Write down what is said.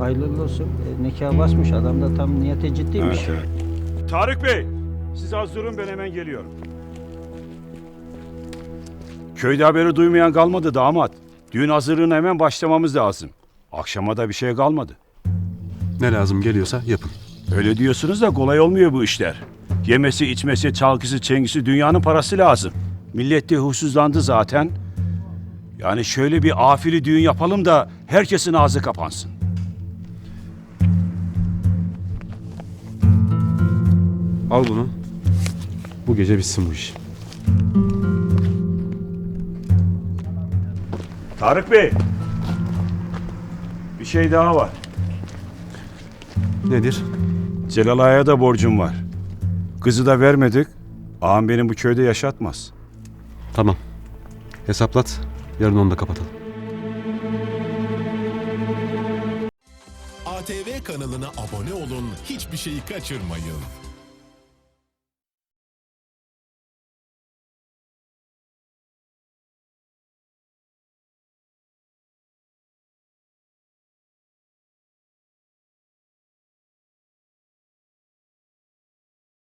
Hayırlı olsun. E, nikah basmış adam da tam niyete ciddiymiş. Tarık Bey, siz az durun ben hemen geliyorum. Köyde haberi duymayan kalmadı damat. Düğün hazırlığına hemen başlamamız lazım. Akşama da bir şey kalmadı. Ne lazım geliyorsa yapın. Öyle diyorsunuz da kolay olmuyor bu işler. Yemesi, içmesi, çalgısı, çengisi dünyanın parası lazım. Millet de huysuzlandı zaten. Yani şöyle bir afili düğün yapalım da herkesin ağzı kapansın. Al bunu. Bu gece bitsin bu iş. Tarık Bey. Bir şey daha var. Nedir? Celal Ağa'ya da borcum var. Kızı da vermedik. Ağam benim bu köyde yaşatmaz. Tamam. Hesaplat. Yarın onu da kapatalım. ATV kanalına abone olun, hiçbir şeyi kaçırmayın.